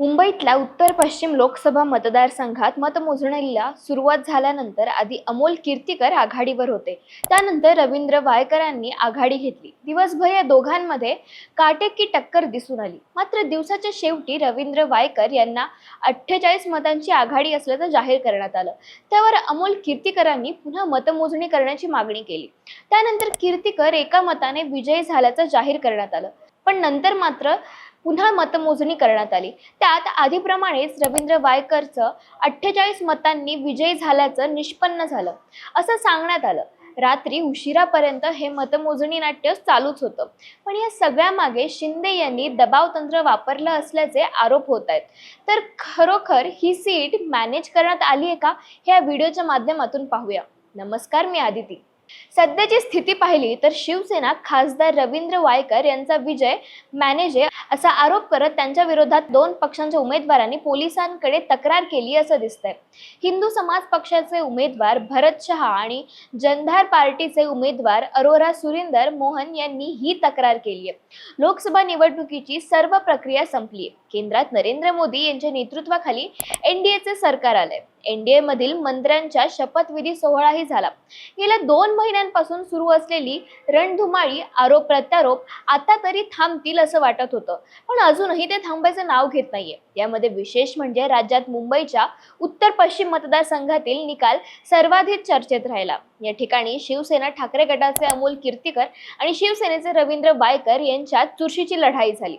मुंबईतल्या उत्तर पश्चिम लोकसभा मतदारसंघात मतमोजणीला सुरुवात झाल्यानंतर आधी अमोल कीर्तीकर आघाडीवर होते. त्यानंतर रवींद्र वायकरांनी आघाडी घेतली. दिवसभर या दोघांमध्ये काटेकी टक्कर दिसून आली. मात्र दिवसाच्या शेवटी रवींद्र वायकर यांना अठ्ठेचाळीस मतांची आघाडी असल्याचं जाहीर करण्यात आलं. त्यावर अमोल कीर्तीकरांनी पुन्हा मतमोजणी करण्याची मागणी केली. त्यानंतर कीर्तीकर एका मताने विजयी झाल्याचं जाहीर करण्यात आलं. पण नंतर मात्र पुन्हा मतमोजणी करण्यात आली. त्यात आधीप्रमाणेच रवींद्र वायकरचं अठ्ठेचाळीस मतांनी विजयी झाल्याचं निष्पन्न झालं. असं सांगण्यात आलं. रात्री उशिरापर्यंत हे मतमोजणी नाट्य चालूच होतं. पण या सगळ्यामागे शिंदे यांनी दबाव तंत्र वापरलं असल्याचे आरोप होत आहेत. तर खरोखर ही सीट मॅनेज करण्यात आली आहे का? हे या व्हिडिओच्या माध्यमातून पाहूया. नमस्कार मी आदिती. सध्याची स्थिती पाहिली तर शिवसेना खासदार रवींद्र वायकर यांचा विजय मॅनेज आहे असा आरोप करत त्यांच्या विरोधात दोन पक्षांच्या उमेदवारांनी पोलिसांकडे तक्रार केली असं दिसतंय. हिंदू समाज पक्षाचे उमेदवार भरत शहा आणि जनधार पार्टीचे उमेदवार अरोरा सुरिंदर मोहन यांनी ही तक्रार केली आहे लोकसभा निवडणुकीची सर्व प्रक्रिया संपली आहे केंद्रात नरेंद्र मोदी यांच्या नेतृत्वाखाली एनडीएचे सरकार आलंय. एनडीए मधील मंत्र्यांच्या शपथविधी सोहळाही झाला. गेल्या दोन महिन्यांपासून सुरू असलेली रणधुमाळी आरोप प्रत्यारोप आता तरी थांबतील असं वाटत होतं. पण अजूनही ते थांबायचं नाव घेत नाहीये. यामध्ये विशेष म्हणजे राज्यात मुंबईच्या उत्तर पश्चिम मतदारसंघातील निकाल सर्वाधिक चर्चेत राहिला. या ठिकाणी शिवसेना ठाकरे गटाचे अमोल कीर्तीकर आणि शिवसेनेचे रवींद्र वायकर यांच्यात चुरशीची लढाई झाली.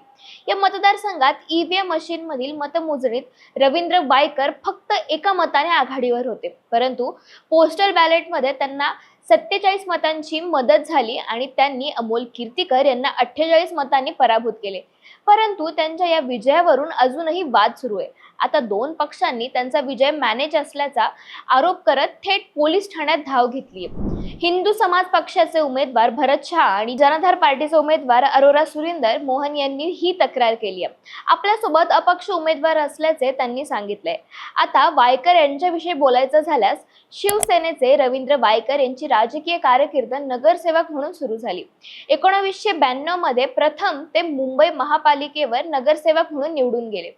या मतदारसंघात ईव्हीएम मशीन मधील मतमोजणीत रवींद्र वायकर फक्त एका मताने आघाडीवर होते. परंतु पोस्टल बॅलेटमध्ये त्यांना सत्तेचाळीस मतांची मदत झाली आणि त्यांनी अमोल कीर्तीकर यांना अठ्ठेचाळीस मतांनी पराभूत केले. परंतु त्यांच्या या विजयावरून अजूनही वाद सुरू आहे. आता दोन पक्षांनी त्यांचा विजय मॅनेज असल्याचा आरोप करत थेट पोलीस ठाण्यात धाव घेतली हिंदू समाज पक्षाचे उमेदवार भरत शहा आणि जनाधार पार्टीचे उमेदवार अरोरा सुरिंदर मोहन यांनी ही तक्रार केली आहे. आपल्यासोबत अपक्ष उमेदवार असल्याचे त्यांनी सांगितले आता वायकर यांच्याविषयी बोलायचं झाल्यास शिवसेनेचे रवींद्र वायकर यांची राजकीय कारकीर्द नगरसेवक म्हणून सुरू झाली. एकोणावीसशे ब्याण्णवमध्ये प्रथम ते मुंबई महापालिकेवर नगरसेवक म्हणून निवडून गेले.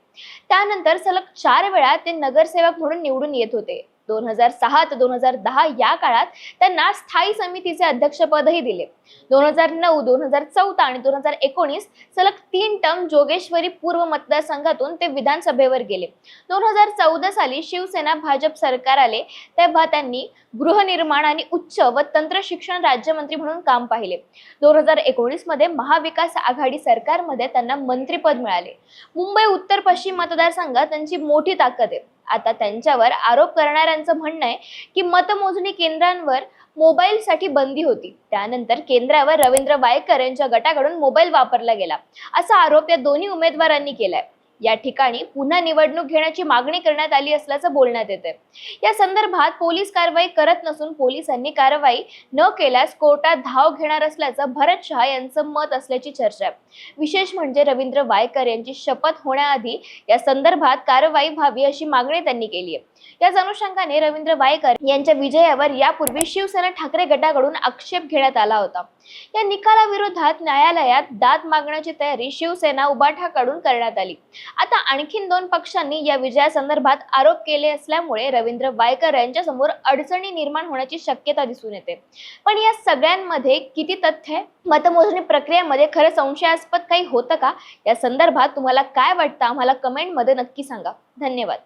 त्यानंतर सलग चार वेळा ते नगरसेवक म्हणून निवडून येत होते. दोन हजार सहा ते दोन हजार दहा या काळात त्यांना स्थायी समितीचे अध्यक्षपदही दिले. दोन हजार नऊ दोन हजार चौदा आणि दोन हजार एकोणीस सलग तीन टर्म जोगेश्वरी पूर्व मतदारसंघातून ते विधानसभेवर गेले. दोन हजार चौदा साली शिवसेना भाजप सरकार आले तेव्हा त्यांनी गृहनिर्माण आणि उच्च व तंत्र शिक्षण राज्यमंत्री म्हणून काम पाहिले. दोन हजार एकोणीसमध्ये महाविकास आघाडी सरकारमध्ये त्यांना मंत्रीपद मिळाले. मुंबई उत्तर पश्चिम मतदारसंघात त्यांची मोठी ताकद आहे. आता त्यांच्यावर आरोप करणाऱ्यांचं म्हणणं आहे की मतमोजणी केंद्रांवर मोबाईलसाठी बंदी होती. त्यानंतर केंद्रावर रवींद्र वायकर यांच्या गटाकडून मोबाईल वापरला गेला. असा आरोप या दोन्ही उमेदवारांनी केलाय. या ठिकाणी पुन्हा निवडणूक घेण्याची मागणी करण्यात आली असल्याचं बोलण्यात येते या संदर्भात पोलीस कारवाई करत नसून पोलिसांनी कारवाई न केल्यास कोर्टात धाव घेणार असल्याचं भरत शहा यांचं मत असल्याची चर्चा आहे. विशेष म्हणजे रवींद्र वायकर यांची शपथ होण्याआधी या संदर्भात कारवाई व्हावी अशी मागणी त्यांनी केली आहे. याच अनुषंगाने रवींद्र वायकर यांच्या विजयावर यापूर्वी शिवसेना ठाकरे गटाकडून आक्षेप घेण्यात आला होता. या निकालाविरोधात न्यायालयात दाद मागण्याची तयारी शिवसेना उबाठाकडून करण्यात आली. आता आणखीन दोन पक्षांनी या विजयासंदर्भात आरोप केले असल्यामुळे रवींद्र वायकर यांच्यासमोर अडचणी निर्माण होण्याची शक्यता दिसून येते. पण या सगळ्यांमध्ये किती तथ्य आहे? मतमोजणी प्रक्रियेमध्ये खरं संशयास्पद काही होतं का? या संदर्भात तुम्हाला काय वाटतं? आम्हाला कमेंटमध्ये नक्की सांगा. धन्यवाद.